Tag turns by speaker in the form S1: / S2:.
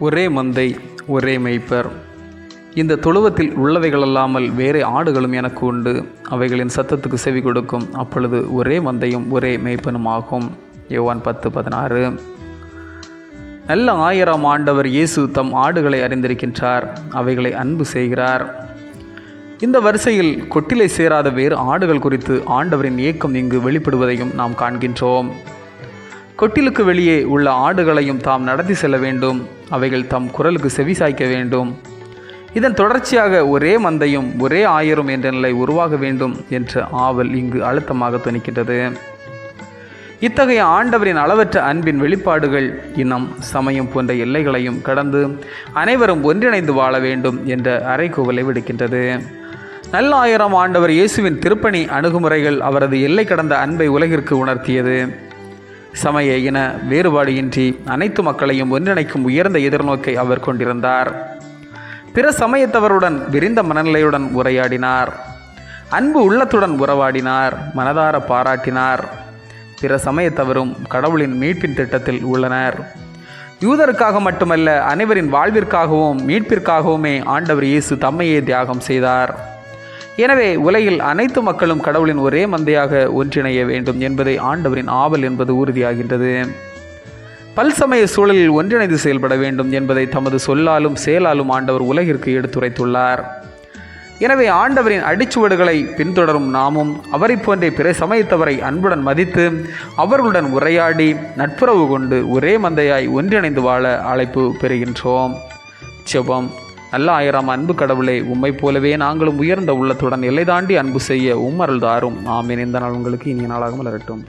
S1: ஒரே மந்தை ஒரே மெய்ப்பர். இந்த தொழுவத்தில் உள்ளவைகளல்லாமல் வேறே ஆடுகளும் எனக்கு உண்டு. அவைகளின் சத்தத்துக்கு செவி கொடுக்கும். அப்பொழுது ஒரே மந்தையும் ஒரே மெய்ப்பனும் ஆகும். யோவான் பத்து பதினாறு. நல்ல ஆயிரம் ஆண்டவர் இயேசு தம் ஆடுகளை அறிந்திருக்கின்றார். அவைகளை அன்பு செய்கிறார். இந்த வரிசையில் கொட்டிலை சேராத வேறு ஆடுகள் குறித்து ஆண்டவரின் இயக்கம் இங்கு வெளிப்படுவதையும் நாம் காண்கின்றோம். கொட்டிலுக்கு வெளியே உள்ள ஆடுகளையும் தாம் நடத்தி செல்ல வேண்டும். அவைகள் தம் குரலுக்கு செவி சாய்க்க வேண்டும். இதன் தொடர்ச்சியாக ஒரே மந்தையும் ஒரே ஆயரும் என்ற நிலை உருவாக வேண்டும் என்ற ஆவல் இங்கு அழுத்தமாக துணிக்கின்றது. இத்தகைய ஆண்டவரின் அளவற்ற அன்பின் வெளிப்பாடுகள் இனம் சமயம் போன்ற எல்லைகளையும் கடந்து அனைவரும் ஒன்றிணைந்து வாழ வேண்டும் என்ற அறைகூவலை விடுக்கின்றது. நல்ல ஆயிரம் ஆண்டவர் இயேசுவின் திருப்பணி அணுகுமுறைகள் அவரது எல்லை கடந்த அன்பை உலகிற்கு உணர்த்தியது. சமய இன வேறுபாடு இன்றி அனைத்து மக்களையும் ஒன்றிணைக்கும் உயர்ந்த எதிர்நோக்கை அவர் கொண்டிருந்தார். பிற சமயத்தவருடன் விரிந்த மனநிலையுடன் உரையாடினார். அன்பு உள்ளத்துடன் உறவாடினார் மனதார பாராட்டினார். பிற சமயத்தவரும் கடவுளின் மீட்பின் திட்டத்தில் உள்ளனர். யூதருக்காக மட்டுமல்ல அனைவரின் வாழ்விற்காகவும் மீட்பிற்காகவுமே ஆண்டவர் இயேசு தம்மையே தியாகம் செய்தார். எனவே உலகில் அனைத்து மக்களும் கடவுளின் ஒரே மந்தையாக ஒன்றிணைய வேண்டும் என்பதை ஆண்டவரின் ஆவல் என்பது உறுதியாகின்றது. பல்சமய சூழலில் ஒன்றிணைந்து செயல்பட வேண்டும் என்பதை தமது சொல்லாலும் செயலாலும் ஆண்டவர் உலகிற்கு எடுத்துரைத்துள்ளார். எனவே ஆண்டவரின் அடிச்சுவடுகளை பின்தொடரும் நாமும் அவரை போன்றே பிற சமயத்தவரை அன்புடன் மதித்து அவர்களுடன் உரையாடி நட்புறவு கொண்டு ஒரே மந்தையாய் ஒன்றிணைந்து வாழ அழைப்பு பெறுகின்றோம். செபம் நல்ல ஆயிரம் அன்பு கடவுளே உம்மை போலவே நாங்களும் உயர்ந்த உள்ளத்துடன் எல்லை தாண்டி அன்பு செய்ய உம்மருள் தாரும் ஆமீன். இந்த நாள் உங்களுக்கு இனிய நாளாக மலரட்டும்.